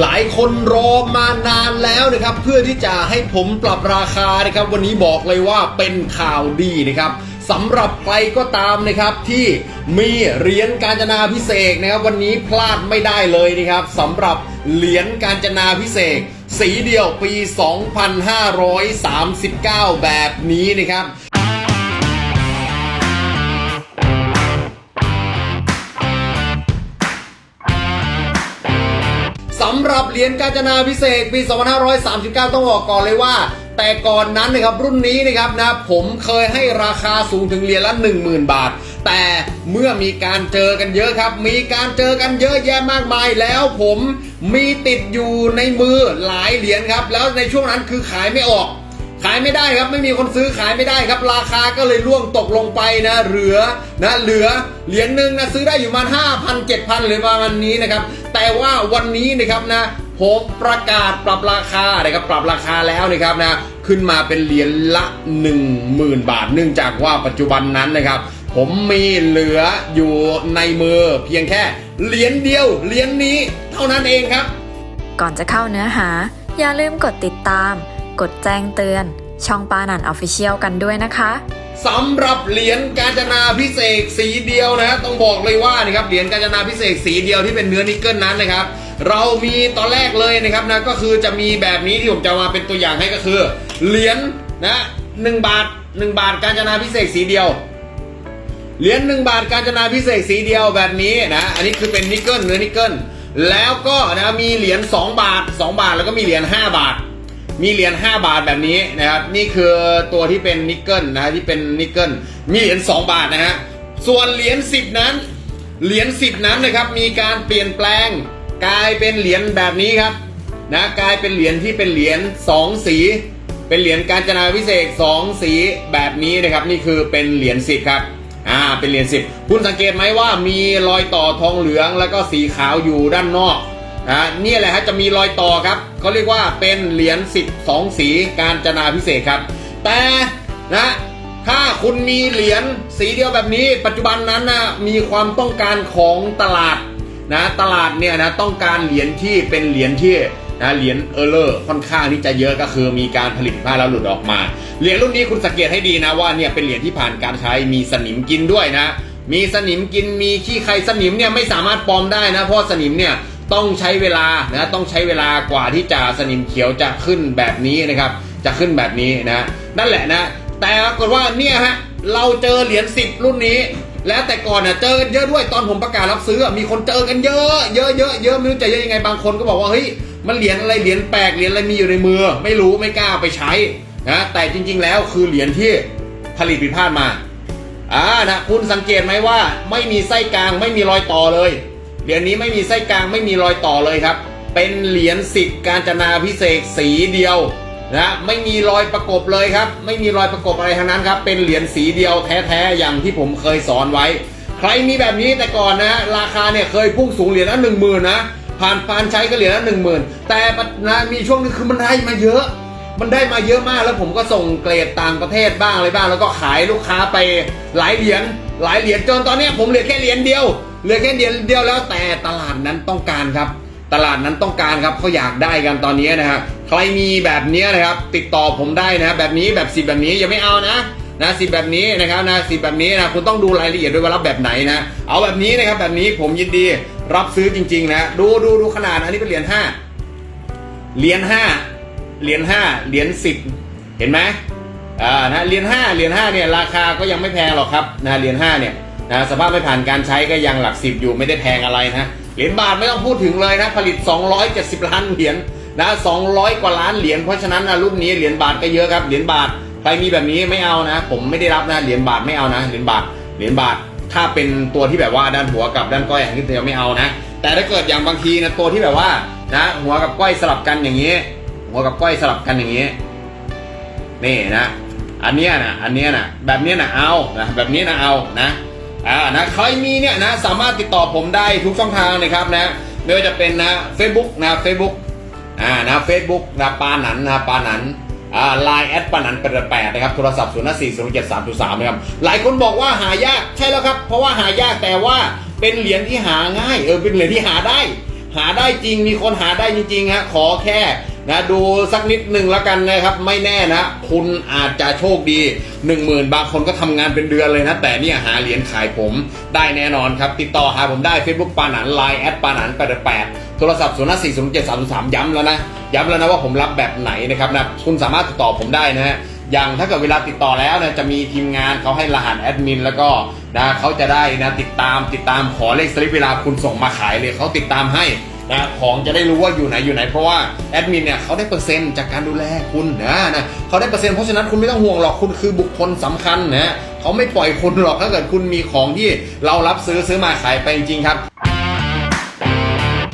หลายคนรอมานานแล้วนะครับ เพื่อที่จะให้ผมปรับราคานะครับ วันนี้บอกเลยว่าเป็นข่าวดีนะครับสำหรับใครก็ตามนะครับที่มีเหรียญกาญจนาพิเศษนะครับ วันนี้พลาดไม่ได้เลยนะครับสำหรับเหรียญกาญจนาพิเศษ สีเดียวปี 2539 แบบนี้นะครับ สำหรับเหรียญกาญจนาพิเศษกปี 2539 ต้องบอกก่อนเลยว่า แต่ก่อนนั้นนะครับรุ่นนี้นะครับนะผมเคยให้ราคาสูงถึงเหรียญละ 10,000 บาท แต่เมื่อมีการเจอกันเยอะครับ มีการเจอกันเยอะแยะมากมายแล้วผมมีติดอยู่ในมือหลายเหรียญครับ แล้วในช่วงนั้นคือขายไม่ออก ขายไม่ได้ครับไม่มีคนซื้อขายไม่ได้ครับ ราคาก็เลยร่วงตกลงไปนะเหลือนะเหลือเหรียญหนึ่งนะซื้อได้อยู่ประมาณห้าพันเจ็ดพันหรือประมาณนี้นะครับแต่ว่าวันนี้นะครับนะผมประกาศปรับราคานะครับปรับราคาแล้วนะครับนะขึ้นมาเป็นเหรียญละ 10,000 บาท เนื่องจากว่าปัจจุบันนั้นนะครับ ผมมีเหลืออยู่ในมือเพียงแค่เหรียญเดียวเหรียญนี้เท่านั้นเองครับ ก่อนจะเข้าเนื้อหา อย่าลืมกดติดตาม กดแจ้งเตือน ช่องปานันออฟฟิเชียลกันด้วยนะคะสำหรับเหรียญกาญจนาพิเศษสีเดียวนะต้องบอกเลยว่านะครับเหรียญกาญจนาพิเศษสีเดียวที่เป็นเนื้อนิกเกิลนั้นนะครับ เรามีตอนแรกเลยนะครับนะก็คือจะมีแบบนี้ที่ผมจะมาเป็นตัวอย่างให้ก็คือเหรียญนะหนึ่งบาทหนึ่งบาทกาญจนาพิเศษสีเดียวเหรียญหนึ่งบาทกาญจนาพิเศษสีเดียวแบบนี้นะอันนี้คือเป็นนิกเกิลเนื้อนิกเกิลแล้วก็นะมีเหรียญ2บาท 2 บาทแล้วก็มีเหรียญ5บาท มีเหรียญ5บาทแบบนี้นะครับนี่คือตัวที่เป็นนิกเกิลนะฮะที่เป็นนิกเกิลมีเหรียญ2บาทนะฮะส่วนเหรียญ10 นั้น เหรียญ10 นั้นนะครับมีการเปลี่ยนแปลงกลายเป็นเหรียญแบบนี้ครับนะกลายเป็นเหรียญที่เป็นเหรียญ2 สี เป็นเหรียญกาญจนาพิเศษ2สีแบบนี้นะครับนี่คือเป็นเหรียญ10ครับอ่าเป็นเหรียญสิบคุณสังเกตไหมว่ามีรอยต่อทองเหลืองแล้วก็สีขาวอยู่ด้านนอก นะนี่แหละฮะจะมีรอยต่อครับเขาเรียกว่าเป็นเหรียญสิบสองสีการจนาพิเศษครับ แต่นะถ้าคุณมีเหรียญสีเดียวแบบนี้ ปัจจุบันนั้นนะมีความต้องการของตลาดนะตลาดเนี่ยนะต้องการเหรียญที่เป็นเหรียญที่นะเหรียญเออร์เลอร์ค่อนข้างที่จะเยอะก็คือมีการผลิตผ้าแล้วหลุดออกมา เหรียญรุ่นนี้คุณสังเกตให้ดีนะว่าเนี่ยเป็นเหรียญที่ผ่านการใช้มีสนิมกินด้วยนะ มีสนิมกินมีขี้ใครสนิมเนี่ยไม่สามารถปลอมได้นะเพราะสนิมเนี่ย ต้องใช้เวลานะต้องใช้เวลากว่าที่จะสนิมเขียวจะขึ้นแบบนี้นะครับ จะขึ้นแบบนี้นะนั่นแหละนะ แต่ปรากฏว่าเนี่ยฮะเราเจอเหรียญสิบรุ่นนี้ แล้วแต่ก่อนน่ะเจอกันเยอะด้วยตอนผมประกาศรับซื้อมีคนเจอกันเยอะเยอะเยอะเยอะไม่รู้จะเยอะยังไงบางคนก็บอกว่าเฮ้ยมันเหรียญอะไรเหรียญแปลกเหรียญอะไรมีอยู่ในมือ ไม่รู้ไม่กล้าไปใช้นะแต่จริง ๆ แล้วคือเหรียญที่ผลิตผิดพลาดมาอ่านะคุณสังเกตไหมว่าไม่มีไส้กลางไม่มีรอยต่อเลย เหรียญนี้ไม่มีไส้กลางไม่มีรอยต่อเลยครับ เป็นเหรียญสิบการจนาพิเศษสีเดียวนะไม่มีรอยประกบเลยครับ ไม่มีรอยประกบอะไรทั้งนั้นครับ เป็นเหรียญสีเดียวแท้ๆอย่างที่ผมเคยสอนไว้ ใครมีแบบนี้แต่ก่อนนะ ราคาเนี่ยเคยพุ่งสูงเหรียญละหนึ่งหมื่นนะผ่านผ่านใช้ก็เหรียญละหนึ่งหมื่นแต่ปัจจุบันมีช่วงนึงคือมันได้มาเยอะ มันได้มาเยอะมากแล้วผมก็ส่งเกรดต่างประเทศบ้างอะไรบ้าง แล้วก็ขายลูกค้าไปหลายเหรียญหลายเหรียญจนตอนนี้ผมเหลือแค่เหรียญเดียว เหลือแค่เหรียญเดียวแล้วแต่ตลาดนั้นต้องการครับ ตลาดนั้นต้องการครับเขาอยากได้กันตอนนี้นะครับใครมีแบบนี้นะครับ ติดต่อผมได้นะแบบนี้แบบสิบแบบนี้อย่าไม่เอานะนะสิบแบบนี้นะครับนะสิบแบบนี้นะคุณต้องดูรายละเอียดด้วยว่ารับแบบไหนนะเอาแบบนี้นะครับแบบนี้ผมยินดีรับซื้อจริง ๆ นะ ดูดูดูขนาดอันนี้เป็นเหรียญห้าเหรียญห้าเหรียญห้าเหรียญสิบเห็นไหมอ่านะเหรียญห้าเหรียญห้าเนี่ยราคาก็ยังไม่แพงหรอกครับนะเหรียญห้าเนี่ย นะสภาพไม่ผ่านการใช้ก็ยังหลักสิบอยู่ไม่ได้แพงอะไรนะเหรียญบาทไม่ต้องพูดถึงเลยนะผลิต 270 ล้านเหรียญนะ200 กว่าล้านเหรียญเพราะฉะนั้นนะรุ่นนี้เหรียญบาทก็เยอะครับเหรียญบาทใครมีแบบนี้ไม่เอานะ ผมไม่ได้รับนะเหรียญบาทไม่เอานะเหรียญบาทเหรียญบาทถ้าเป็นตัวที่แบบว่าด้านหัวกับด้านก้อยอย่างที่เดียวไม่เอานะ แต่ถ้าเกิดอย่างบางทีนะตัวที่แบบว่านะหัวกับก้อยสลับกันอย่างนี้ หัวกับก้อยสลับกันอย่างนี้นี่นะ อันเนี้ยนะอันเนี้ยนะแบบเนี้ยนะเอานะแบบนี้นะเอานะ อ่านะใครมีเนี่ยนะสามารถติดต่อผมได้ทุกช่องทางนะครับนะไม่ว่าจะเป็นนะ Facebook นะ Facebook อ่านะ Facebook นะปาหนันนะปาหนันอ่าไลน์แอดปาหนันแปดแปดนะครับโทรศัพท์ศูนย์สี่ศูนย์เจ็ดสามศูนย์สามนะครับหลายคนบอกว่าหายากใช่แล้วครับ เพราะว่าหายากแต่ว่าเป็นเหรียญที่หาง่ายเออเป็นเหรียญที่หาได้ หาได้จริงมีคนหาได้จริงๆฮะขอแค่ นะดูสักนิดหนึ่งแล้วกันนะครับ ไม่แน่นะ คุณอาจจะโชคดี 1 0,000 บางคนก็ทำงานเป็นเดือนเลยนะ แต่เนี่ยหาเหรียญขายผมได้แน่นอนครับ ติดต่อหาผมได้ Facebook ปานัน Line แอดปานัน88โทรศัพท์0 5 4 0 7 3 3ย้ำแล้วนะ ย้ำแล้วนะว่าผมรับแบบไหนนะครับนะคุณสามารถติดต่อผมได้นะฮะอย่างถ้าเกิดเวลาติดต่อแล้วนะจะมีทีมงานเขาให้รหัสแอดมินแล้วก็นะเขาจะได้นะติดตามติดตามขอเลขสลิปเวลาคุณส่งมาขายเลยเขาติดตามให้ นะของจะได้รู้ว่าอยู่ไหนอยู่ไหนเพราะว่าแอดมินเนี่ยเขาได้เปอร์เซ็นต์จากการดูแลคุณนะนะเขาได้เปอร์เซ็นต์เพราะฉะนั้นคุณไม่ต้องห่วงหรอกคุณคือบุคคลสำคัญนะเขาไม่ปล่อยคุณหรอกถ้าเกิดคุณมีของที่เรารับซื้อซื้อมาขายไปจริงครับ